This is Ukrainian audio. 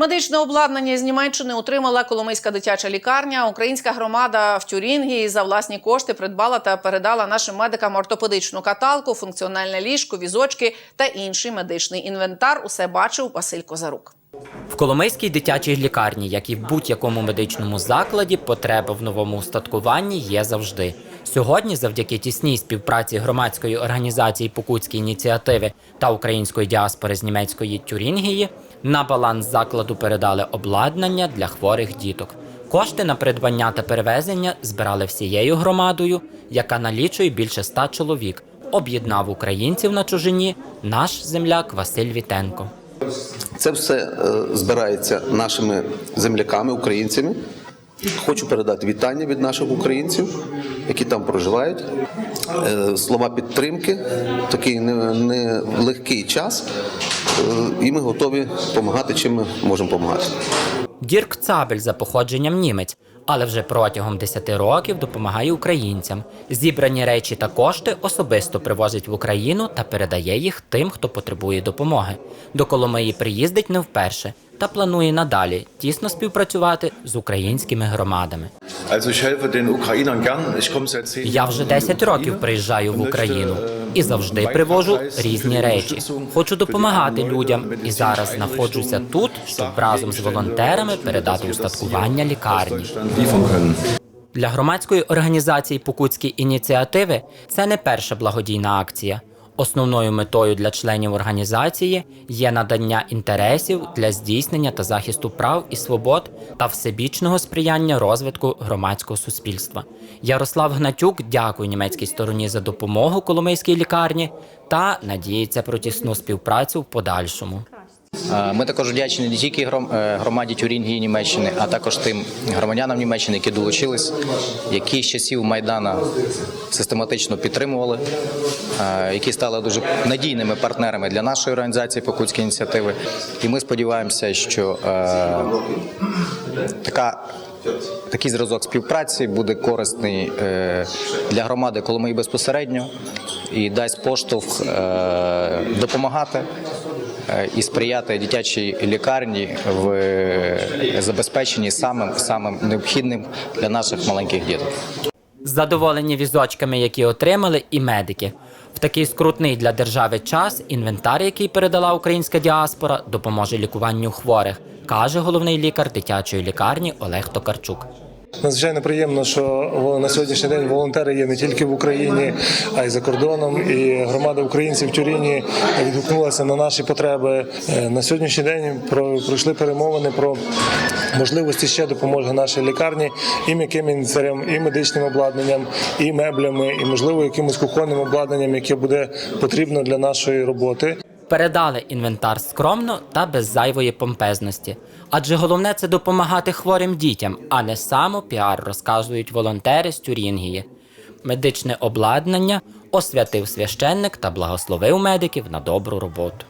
Медичне обладнання з Німеччини отримала Коломийська дитяча лікарня. Українська громада в Тюрінгії за власні кошти придбала та передала нашим медикам ортопедичну каталку, функціональне ліжко, візочки та інший медичний інвентар. Усе бачив Василь Козарук. В Коломийській дитячій лікарні, як і в будь-якому медичному закладі, потреба в новому устаткуванні є завжди. Сьогодні, завдяки тісній співпраці громадської організації Покутські ініціативи та української діаспори з німецької Тюрінгії, на баланс закладу передали обладнання для хворих діток. Кошти на придбання та перевезення збирали всією громадою, яка налічує більше ста чоловік. Об'єднав українців на чужині наш земляк Василь Вітенко. Це все е, збирається нашими земляками, українцями. Хочу передати вітання від наших українців, які там проживають. Е, Слова підтримки, такий не- нелегкий час, е, і ми готові допомагати, чим ми можемо допомагати. Дірк Цабель за походженням німець, але вже протягом 10 років допомагає українцям. Зібрані речі та кошти особисто привозить в Україну та передає їх тим, хто потребує допомоги. До Коломиї приїздить не вперше та планує надалі тісно співпрацювати з українськими громадами. Я вже 10 років приїжджаю в Україну і завжди привожу різні речі. Хочу допомагати людям і зараз знаходжуся тут, щоб разом з волонтерами передати устаткування лікарні. Для громадської організації Покутські ініціативи це не перша благодійна акція. Основною метою для членів організації є надання інтересів для здійснення та захисту прав і свобод та всебічного сприяння розвитку громадського суспільства. Ярослав Гнатюк дякує німецькій стороні за допомогу Коломийській лікарні та надіється про тісну співпрацю в подальшому. Ми також вдячні не тільки е, громаді Тюрінгії Німеччини, а також тим громадянам Німеччини, які долучились, які з часів Майдана систематично підтримували, е, які стали дуже надійними партнерами для нашої організації Покутські ініціативи. І ми сподіваємося, що е, така. Такий зразок співпраці буде корисний для громади коли Коломиї безпосередньо і дасть поштовх допомагати і сприяти дитячій лікарні в е, забезпеченні самим самим необхідним для наших маленьких діток. Задоволені візочками, які отримали, і медики. В такий скрутний для держави час інвентар, який передала українська діаспора, допоможе лікуванню хворих, каже головний лікар дитячої лікарні Олег Токарчук. Надзвичайно приємно, що на сьогоднішній день волонтери є не тільки в Україні, а й за кордоном. І громада українців в Тюріні відгукнулася на наші потреби. Е, На сьогоднішній день про- пройшли перемовини про можливості ще допомоги нашій лікарні і м'яким інвентарем, і медичним обладнанням, і меблями, і можливо якимось кухонним обладнанням, яке буде потрібно для нашої роботи. Передали інвентар скромно та без зайвої помпезності. Адже головне це допомагати хворим дітям, а не самопіар, розказують волонтери з Тюрінгії. Медичне обладнання освятив священник та благословив медиків на добру роботу.